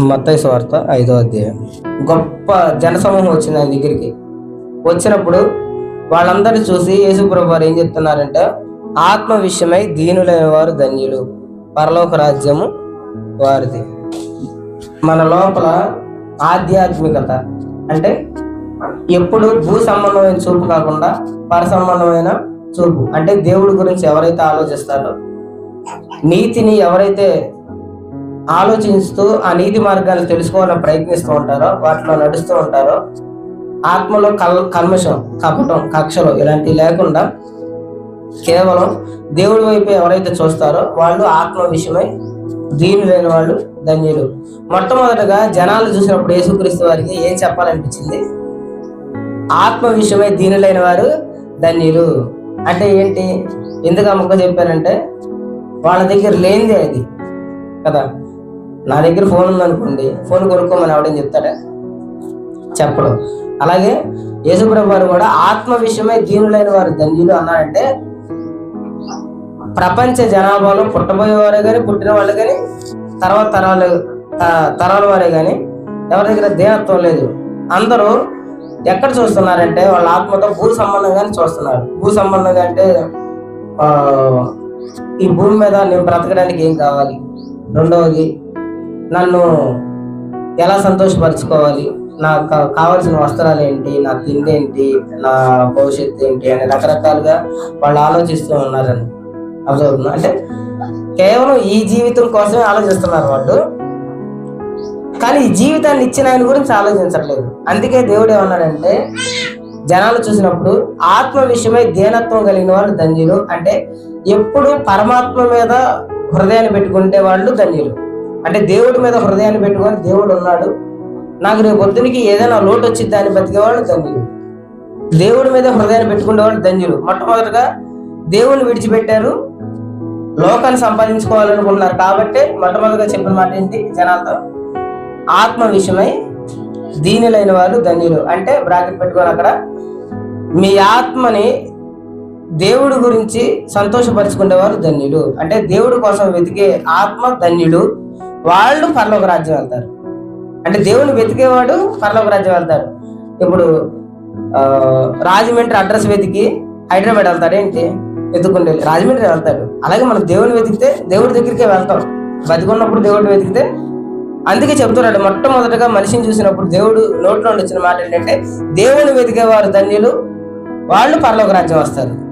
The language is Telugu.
మత్తయి స్వార్త ఐదో అధ్యాయం. గొప్ప జనసమూహం వచ్చింది ఆయన దగ్గరికి. వచ్చినప్పుడు వాళ్ళందరినీ చూసి యేసుప్రభు వారు ఏం చెప్తున్నారంటే ఆత్మ విషయమై దీనులైన వారు ధన్యులు పరలోక రాజ్యము వారిది. మన లోపల ఆధ్యాత్మికత అంటే ఎప్పుడు భూ సంబంధమైన చూపు కాకుండా పర సంబంధమైన చూపు. అంటే దేవుడి గురించి ఎవరైతే ఆలోచిస్తారో నీతిని ఎవరైతే ఆలోచిస్తూ ఆ నీతి మార్గాలు తెలుసుకోవాలని ప్రయత్నిస్తూ ఉంటారో వాటిలో నడుస్తూ ఉంటారో ఆత్మలో కల్ కల్మషం కపటం కక్షలు ఇలాంటివి లేకుండా కేవలం దేవుడి వైపు ఎవరైతే చూస్తారో వాళ్ళు ఆత్మ విషయమై దీని లేని వాళ్ళు ధన్యులు. మొట్టమొదటగా జనాలు చూసినప్పుడు యేసుక్రీస్తు వారికి ఏం చెప్పాలనిపించింది? ఆత్మ విషయమై దీనులైన వారు ధన్యులు. అంటే ఏంటి? ఎందుకు అమ్మక చెప్పారంటే వాళ్ళ దగ్గర లేనిదే అది కదా? నా దగ్గర ఫోన్ ఉందనుకోండి ఫోన్ కొనుక్కోమని ఆవిడేం చెప్తాడా? చెప్పడం. అలాగే యేసుప్రభు వారు కూడా ఆత్మ విషయమై దీనులైన వారు ధన్యులు అన్నారంటే ప్రపంచ జనాభాలో పుట్టబోయే వారే కానీ పుట్టిన వాళ్ళు కానీ తర్వాత తరాలు తరాల వారే కానీ ఎవరి దగ్గర దేనత్వం లేదు. అందరూ ఎక్కడ చూస్తున్నారంటే వాళ్ళ ఆత్మతో భూ సంబంధంగానే చూస్తున్నారు. భూ సంబంధంగా అంటే ఈ భూమి మీద నేను బ్రతకడానికి ఏం కావాలి? రెండవది నన్ను ఎలా సంతోషపరచుకోవాలి? నాకు కావాల్సిన వస్త్రాలు ఏంటి? నా తిండి ఏంటి నా భవిష్యత్తు ఏంటి? అని రకరకాలుగా వాళ్ళు ఆలోచిస్తూ ఉన్నారని అర్థమవుతుంది? అంటే కేవలం ఈ జీవితం కోసమే ఆలోచిస్తున్నారు వాళ్ళు. కానీ ఈ జీవితాన్ని ఇచ్చిన ఆయన గురించి ఆలోచించట్లేదు. అందుకే దేవుడు ఏమన్నాడంటే జనాలు చూసినప్పుడు ఆత్మ విషయమై దీనత్వం కలిగిన వాళ్ళు ధన్యులు. అంటే ఎప్పుడు పరమాత్మ మీద హృదయాన్ని పెట్టుకుంటే వాళ్ళు ధన్యులు. అంటే దేవుడి మీద హృదయాన్ని పెట్టుకొని దేవుడు ఉన్నాడు. నాకు రేపు పొద్దునికి ఏదైనా లోటు వచ్చి దాన్ని బతికేవాళ్ళు ధన్యులు. దేవుడి మీద హృదయాన్ని పెట్టుకునే వాళ్ళు ధన్యులు. మొట్టమొదటిగా దేవుని విడిచిపెట్టారు. లోకాన్ని సంపాదించుకోవాలనుకుంటున్నారు. కాబట్టి మొట్టమొదటిగా చెప్పిన మాట ఏంటి? జనాలతో ఆత్మ విషయమై దీనిలైన వారు ధన్యులు. అంటే బ్రాకెట్ పెట్టుకొని అక్కడ మీ ఆత్మని దేవుడి గురించి సంతోషపరుచుకునేవారు ధన్యులు. అంటే దేవుడి కోసం వెతికే ఆత్మ ధన్యుడు. వాళ్ళు పరలోక రాజ్యం వెళ్తారు. అంటే దేవుని వెతికేవాడు పరలోక రాజ్యం వెళ్తారు. ఇప్పుడు రాజమండ్రి అడ్రస్ వెతికి హైదరాబాద్ వెళ్తాడు ఏంటి? వెతుక్కుంటే రాజమండ్రి వెళ్తాడు. అలాగే మనం దేవుని వెతికితే దేవుడి దగ్గరికే వెళ్తాం. బతికున్నప్పుడు దేవుడిని వెతికితే అందుకే చెప్తున్నాడు. మొట్టమొదటగా మనిషిని చూసినప్పుడు దేవుడు నోట్లో వచ్చిన మాట ఏంటంటే దేవుని వెతికేవారు ధన్యులు వాళ్ళు పరలోక రాజ్యం వస్తారు.